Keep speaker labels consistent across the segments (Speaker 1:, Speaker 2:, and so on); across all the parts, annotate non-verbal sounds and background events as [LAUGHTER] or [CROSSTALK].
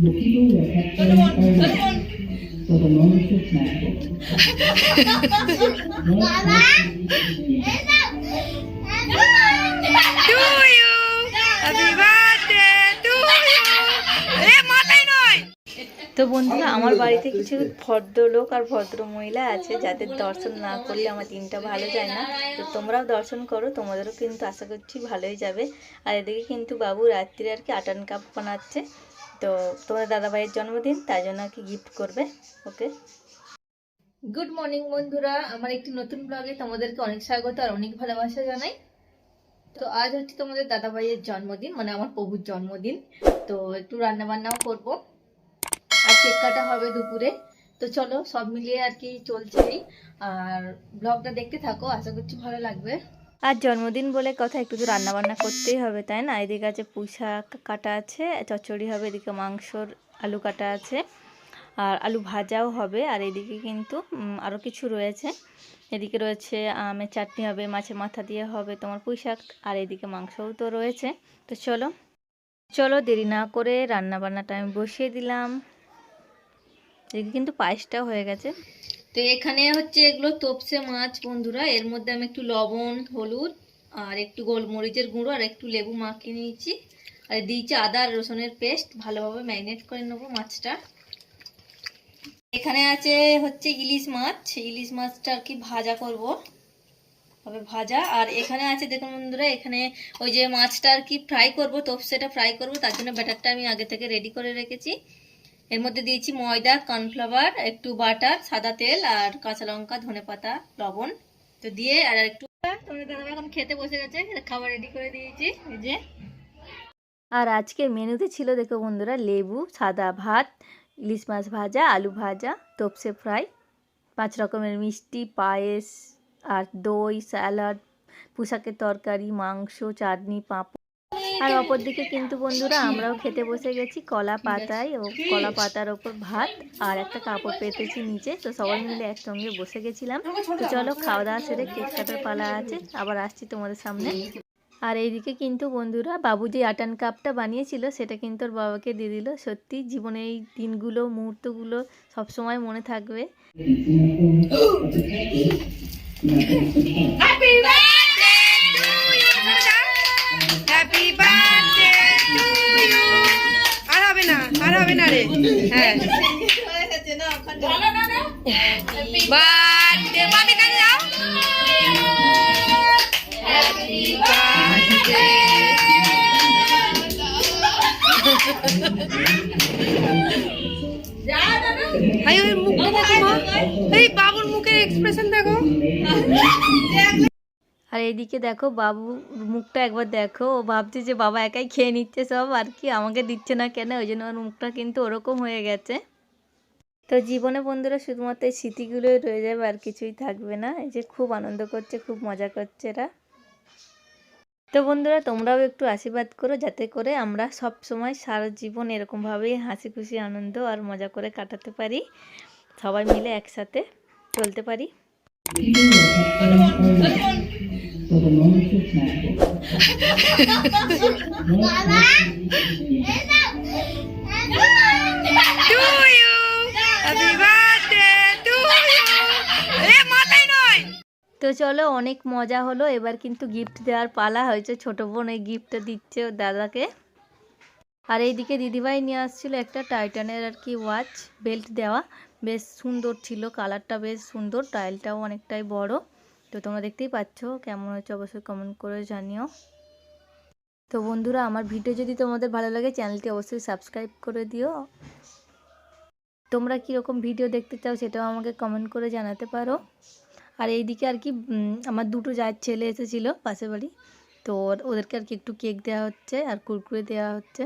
Speaker 1: the
Speaker 2: people were kept very so the moment was magical. তো বন্ধুরা আমার বাড়িতে কিছু ভদ্রলোক আর ভদ্র মহিলা আছে যাদের দর্শন না করলে আমার দিনটা ভালো যায় না। তো তোমরাও দর্শন করো তোমাদেরও কিন্তু আশা করছি ভালোই যাবে। আর এদিকে কিন্তু বাবু রাত্রিরে আর কি আটান কাপ বানাচ্ছে। তো তোমাদের দাদাভাইয়ের জন্মদিন তাই জন্য আর কি গিফট করবে ওকে? গুড মর্নিং বন্ধুরা আমার একটি নতুন ব্লগে তোমাদেরকে অনেক স্বাগত আর অনেক ভালোবাসা জানাই। তো আজ হচ্ছে তোমাদের দাদা ভাইয়ের জন্মদিন মানে আমার প্রভুর জন্মদিন। তো একটু রান্না বান্নাও করব। কেক কাটা হবে দুপুরে। তো চলো, সব মিলিয়ে আর কি চলছেই আর ব্লগটা দেখতে থাকো, আশা করছি ভালো লাগবে। আর জন্মদিন বলে কথা, একটু রান্না বান্না করতেই হবে, তাই না? এদিকে আছে শাক কাটা আছে, চচ্চড়ি হবে, এদিকে মাংসর আলু কাটা আছে, আর আলু ভাজাও হবে, আর এদিকে কিন্তু আরও কিছু রয়েছে। এদিকে রয়েছে আমের চাটনি হবে, মাছের মাথা দিয়ে হবে তোমার পুঁই শাক আর এদিকে মাংসও তো রয়েছে। তো চলো চলো দেরি না করে রান্না বান্নাটা আমি বসিয়ে দিলাম। এদিকে কিন্তু পায়েসটাও হয়ে গেছে। তো এখানে হচ্ছে এগুলো তোপসে মাছ বন্ধুরা, এর মধ্যে আমি একটু লবণ, হলুদ আর একটু গোলমরিচের গুঁড়ো আর একটু লেবু মাখিয়ে নিয়েছি। আর দিয়েছি আদা আর রসুনের পেস্ট, ভালোভাবে ম্যারিনেট করে নেব মাছটা। এখানে আছে হচ্ছে ইলিশ মাছ ইলিশ মাছটা আর কি ভাজা করব। হবে ভাজা। আর এখানে আছে, দেখুন বন্ধুরা, এখানে ওই যে মাছটা আর কি ফ্রাই করব, তোপসেটা ফ্রাই করব, তার জন্য ব্যাটারটা আমি আগে থেকে রেডি করে রেখেছি। এর মধ্যে দিয়েছি ময়দা, কর্নফ্লাওয়ার, একটু বাটার, সাদা তেল আর কাঁচা লঙ্কা, ধনে পাতা, লবণ। তো দিয়ে আর একটু এখন খেতে বসে গেছে খাবার রেডি করে দিয়েছি যে। আর আজকের মেনুতে ছিল, দেখো বন্ধুরা, লেবু, সাদা ভাত, ইলিশ মাছ ভাজা, আলু ভাজা, তোপসে ফ্রাই, পাঁচ রকমের মিষ্টি, পায়েস, আর দই, স্যালাড, পোশাকের তরকারি, মাংস, চাটনি, পাঁপড়। আর অপরদিকে কিন্তু বন্ধুরা, আমরাও খেতে বসে গেছি কলা পাতায় ও কলা পাতার ওপর ভাত আর একটা কাপড় পেতেছি নিচে, তো সবাই মিলে একসঙ্গে বসে গেছিলাম। তো চলো খাওয়া দাওয়া সেরে কেক কাটার পালা আছে, আবার আসছি তোমাদের সামনে। আর এইদিকে কিন্তু বন্ধুরা, বাবু যে আটান কাপটা বানিয়েছিল, সেটা কিন্তু ওর বাবাকে দিয়ে দিল। সত্যি জীবনে এই দিনগুলো, মুহূর্তগুলো সবসময় মনে থাকবে। বার্থডে মামি কানে যাও হ্যাপি বার্থডে আই ওই মুখটা দেখো মা এই বাবুর মুখের এক্সপ্রেশন দেখো আর এইদিকে দেখো বাবু মুখটা একবার দেখো। ও ভাবছে যে বাবা একাই খেয়ে নিচ্ছে সব আর কি আমাকে দিচ্ছে না কেন? ওই জন্য ওর মুখটা কিন্তু ওরকম হয়ে গেছে। তো জীবনে বন্ধুরা শুধুমাত্র এই স্মৃতিগুলোই রয়ে যাবে আর কিছুই থাকবে না। এই যে খুব আনন্দ করছে খুব মজা করছে এরা। তো বন্ধুরা তোমরাও একটু আশীর্বাদ করো যাতে করে আমরা সব সময় সারা জীবন এরকমভাবেই হাসি খুশি আনন্দ আর মজা করে কাটাতে পারি। সবাই মিলে একসাথে চলতে পারি। [LAUGHS]
Speaker 1: For
Speaker 2: তো চলো, অনেক মজা হলো। এবার কিন্তু গিফট দেওয়ার পালা হয়েছে। ছোট বোন এই গিফটটা দিচ্ছে দাদাকে। আর এইদিকে দিদিভাই নিয়ে আসছিল একটা টাইটানের আর কি ওয়াচ বেল্ট দেওয়া। বেশ সুন্দর ছিল কালারটা বেশ সুন্দর টাইলটাও অনেকটাই বড়। তো তোমরা দেখতেই পাচ্ছ, কেমন হচ্ছে অবশ্যই কমেন্ট করে জানিও। তো বন্ধুরা, আমার ভিডিও যদি তোমাদের ভালো লাগে চ্যানেলটি অবশ্যই সাবস্ক্রাইব করে দিও। তোমরা কীরকম ভিডিও দেখতে চাও সেটাও আমাকে কমেন্ট করে জানাতে পারো। আর এইদিকে আর কি আমার দুটো যার ছেলে এসেছিল পাশের বাড়ি। তো ওদেরকে আর কি একটু কেক দেওয়া হচ্ছে আর কুরকুরে দেওয়া হচ্ছে।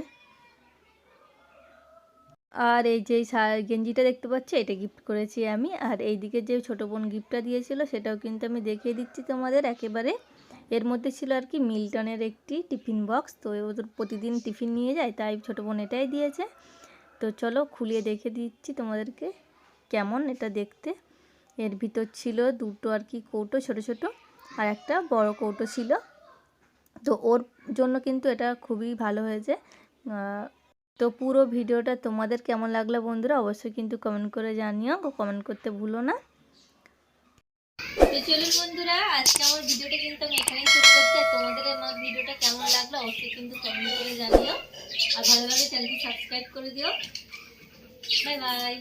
Speaker 2: আর এই যে গেঞ্জিটা দেখতে পাচ্ছ? এটা গিফট করেছি আমি। আর এইদিকে যে ছোটো বোন গিফটটা দিয়েছিল, সেটাও কিন্তু আমি দেখিয়ে দিচ্ছি তোমাদের। একেবারে এর মধ্যে ছিল আর কি মিল্টনের একটি টিফিন বক্স তো ওদের প্রতিদিন টিফিন নিয়ে যায়, তাই ছোটো বোন এটাই দিয়েছে। তো চলো খুলিয়ে দেখে দিচ্ছি তোমাদেরকে কেমন এটা দেখতে। এর ভিতর ছিল দুটো আর কি কৌটো ছোট ছোট আর একটা বড় কৌটো ছিল। তো ওর জন্য কিন্তু এটা খুবই ভালো হয়েছে। তো পুরো ভিডিওটা তোমাদের কেমন লাগল বন্ধুরা অবশ্যই কিন্তু কমেন্ট করে জানিও কমেন্ট করতে ভুলো না। তো চলুন বন্ধুরা, আজকে আমার ভিডিওটা কিন্তু আমি এখানেই শেষ করছি। তোমাদের আমার ভিডিওটা কেমন লাগল অবশ্যই কিন্তু কমেন্ট করে জানিও। আর ভালো লাগে চ্যানেলটি সাবস্ক্রাইব করে দিও। Bye bye.